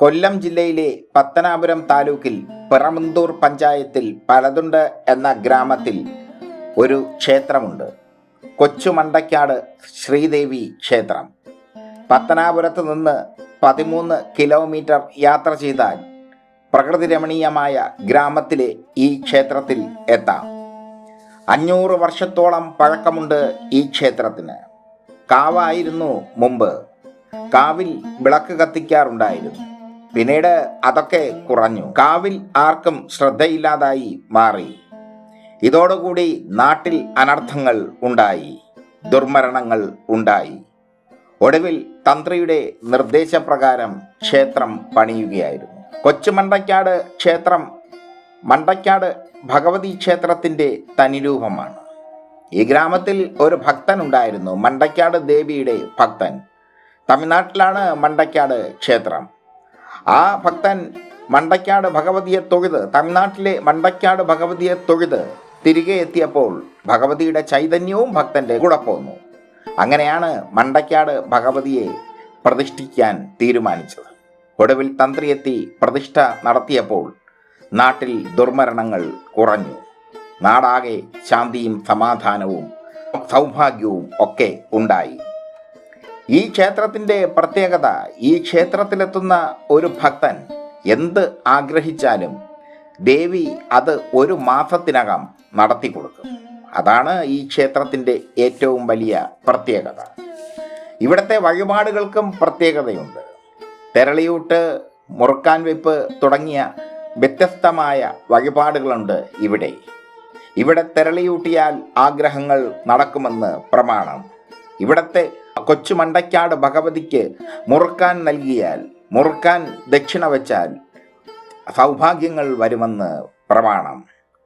കൊല്ലം ജില്ലയിലെ പത്തനാപുരം താലൂക്കിൽ പിറമന്തൂർ പഞ്ചായത്തിൽ പലതുണ്ട് എന്ന ഗ്രാമത്തിൽ ഒരു ക്ഷേത്രമുണ്ട്. കൊച്ചുമണ്ടക്കാട് ശ്രീദേവി ക്ഷേത്രം. പത്തനാപുരത്ത് നിന്ന് പതിമൂന്ന് കിലോമീറ്റർ യാത്ര ചെയ്താൽ പ്രകൃതി രമണീയമായ ഗ്രാമത്തിലെ ഈ ക്ഷേത്രത്തിൽ എത്താം. അഞ്ഞൂറ് വർഷത്തോളം പഴക്കമുണ്ട് ഈ ക്ഷേത്രത്തിന്. കാവായിരുന്നു മുമ്പ്. കാവിൽ വിളക്ക് കത്തിക്കാറുണ്ടായിരുന്നു. പിന്നീട് അതൊക്കെ കുറഞ്ഞു. കാവിൽ ആർക്കും ശ്രദ്ധയില്ലാതായി മാറി. ഇതോടുകൂടി നാട്ടിൽ അനർത്ഥങ്ങൾ ഉണ്ടായി. ദുർമരണങ്ങൾ ഉണ്ടായി. ഒടുവിൽ തന്ത്രിയുടെ നിർദ്ദേശപ്രകാരം ക്ഷേത്രം പണിയുകയായിരുന്നു. കൊച്ചുമണ്ടക്കാട് ക്ഷേത്രം മണ്ടയ്ക്കാട് ഭഗവതി ക്ഷേത്രത്തിന്റെ തനിരൂപമാണ്. ഈ ഗ്രാമത്തിൽ ഒരു ഭക്തൻ ഉണ്ടായിരുന്നു മണ്ടയ്ക്കാട് ദേവിയുടെ ഭക്തൻ. തമിഴ്നാട്ടിലാണ് മണ്ടയ്ക്കാട് ക്ഷേത്രം. ആ ഭക്തൻ മണ്ടയ്ക്കാട് ഭഗവതിയെ തൊഴുത് തമിഴ്നാട്ടിലെ മണ്ടയ്ക്കാട് ഭഗവതിയെ തൊഴുത് തിരികെ എത്തിയപ്പോൾ ഭഗവതിയുടെ ചൈതന്യവും ഭക്തന്റെ കൂടെ പോന്നു. അങ്ങനെയാണ് മണ്ടയ്ക്കാട് ഭഗവതിയെ പ്രതിഷ്ഠിക്കാൻ തീരുമാനിച്ചത്. ഒടുവിൽ തന്ത്രിയെത്തി പ്രതിഷ്ഠ നടത്തിയപ്പോൾ നാട്ടിൽ ദുർമരണങ്ങൾ കുറഞ്ഞു. നാടാകെ ശാന്തിയും സമാധാനവും സൗഭാഗ്യവും ഒക്കെ ഉണ്ടായി. ഈ ക്ഷേത്രത്തിന്റെ പ്രത്യേകത ഈ ക്ഷേത്രത്തിലെത്തുന്ന ഒരു ഭക്തൻ എന്ത് ആഗ്രഹിച്ചാലും ദേവി അത് ഒരു മാസത്തിനകം നടത്തി കൊടുക്കും. അതാണ് ഈ ക്ഷേത്രത്തിന്റെ ഏറ്റവും വലിയ പ്രത്യേകത. ഇവിടുത്തെ വഴിപാടുകൾക്കും പ്രത്യേകതയുണ്ട്. തെരളിയൂട്ട് മുറുക്കാൻ വെപ്പ് തുടങ്ങിയ വ്യത്യസ്തമായ വഴിപാടുകളുണ്ട് ഇവിടെ. ഇവിടെ തെരളിയൂട്ടിയാൽ ആഗ്രഹങ്ങൾ നടക്കുമെന്ന് പ്രമാണം. ഇവിടത്തെ കൊച്ചുമണ്ടയ്ക്കാട് ഭഗവതിക്ക് മുറുക്കാൻ നൽകിയാൽ മുറുക്കാൻ ദക്ഷിണ വെച്ചാൽ സൗഭാഗ്യങ്ങൾ വരുമെന്ന് പ്രമാണം.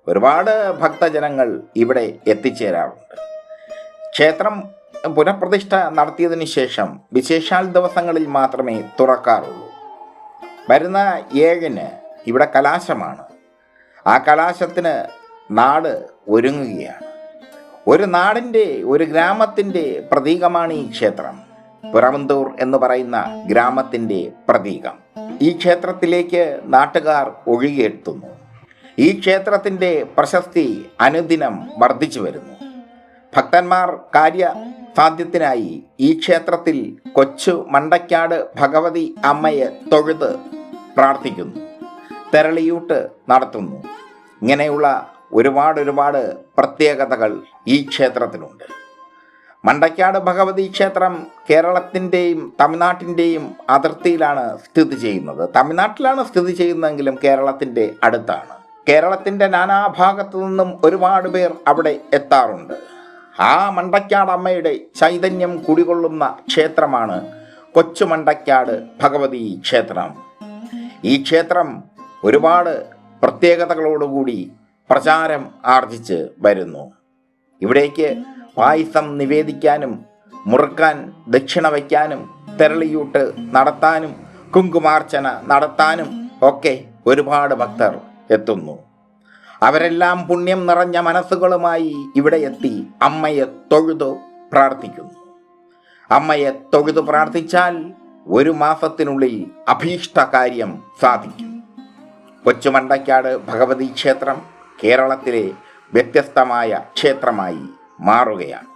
ഒരുപാട് ഭക്തജനങ്ങൾ ഇവിടെ എത്തിച്ചേരാറുണ്ട്. ക്ഷേത്രം പുനഃപ്രതിഷ്ഠ നടത്തിയതിനു ശേഷം വിശേഷാൽ ദിവസങ്ങളിൽ മാത്രമേ തുറക്കാറുള്ളൂ. വരുന്ന ഏഴിന് ഇവിടെ കലാശമാണ്. ആ കലാശത്തിന് നാട് ഒരുങ്ങുകയാണ്. ഒരു നാടിന്റെ ഒരു ഗ്രാമത്തിന്റെ പ്രതീകമാണ് ഈ ക്ഷേത്രം. പുറമന്തൂർ എന്ന് പറയുന്ന ഗ്രാമത്തിന്റെ പ്രതീകം. ഈ ക്ഷേത്രത്തിലേക്ക് നാട്ടുകാർ ഒഴുകിയെത്തുന്നു. ഈ ക്ഷേത്രത്തിന്റെ പ്രശസ്തി അനുദിനം വർദ്ധിച്ചു വരുന്നു. ഭക്തന്മാർ കാര്യ സാധ്യത്തിനായി ഈ ക്ഷേത്രത്തിൽ കൊച്ചു മണ്ടക്കാട് ഭഗവതി അമ്മയെ തൊഴുത് പ്രാർത്ഥിക്കുന്നു. തെരളിയൂട്ട് നടത്തുന്നു. ഇങ്ങനെയുള്ള ഒരുപാട് ഒരുപാട് പ്രത്യേകതകൾ ഈ ക്ഷേത്രത്തിലുണ്ട് മണ്ടയ്ക്കാട് ഭഗവതി ക്ഷേത്രം കേരളത്തിന്റെയും തമിഴ്നാട്ടിന്റെയും അതിർത്തിയിലാണ് സ്ഥിതി ചെയ്യുന്നത്. തമിഴ്നാട്ടിലാണ് സ്ഥിതി ചെയ്യുന്നതെങ്കിലും കേരളത്തിന്റെ അടുത്താണ്. കേരളത്തിന്റെ നാനാഭാഗത്തു നിന്നും ഒരുപാട് പേർ അവിടെ എത്താറുണ്ട്. ആ മണ്ടയ്ക്കാട് അമ്മയുടെ ചൈതന്യം കുടികൊള്ളുന്ന ക്ഷേത്രമാണ് കൊച്ചു മണ്ടയ്ക്കാട് ഭഗവതി ക്ഷേത്രം. ഈ ക്ഷേത്രം ഒരുപാട് പ്രത്യേകതകളോടുകൂടി പ്രചാരം ആർജിച്ച് വരുന്നു. ഇവിടേക്ക് പായസം നിവേദിക്കാനും മുറുക്കാൻ ദക്ഷിണ വയ്ക്കാനും തെരളിയൂട്ട് നടത്താനും കുങ്കുമാർച്ചന നടത്താനും ഒക്കെ ഒരുപാട് ഭക്തർ എത്തുന്നു. അവരെല്ലാം പുണ്യം നിറഞ്ഞ മനസ്സുകളുമായി ഇവിടെ എത്തി അമ്മയെ തൊഴുതു പ്രാർത്ഥിക്കുന്നു. അമ്മയെ തൊഴുതു പ്രാർത്ഥിച്ചാൽ ഒരു മാസത്തിനുള്ളിൽ അഭീഷ്ട കാര്യം സാധിക്കും. കൊച്ചുമണ്ടക്കാട് ഭഗവതി ക്ഷേത്രം കേരളത്തിലെ വ്യത്യസ്തമായ ക്ഷേത്രമായി മാറുകയാണ്.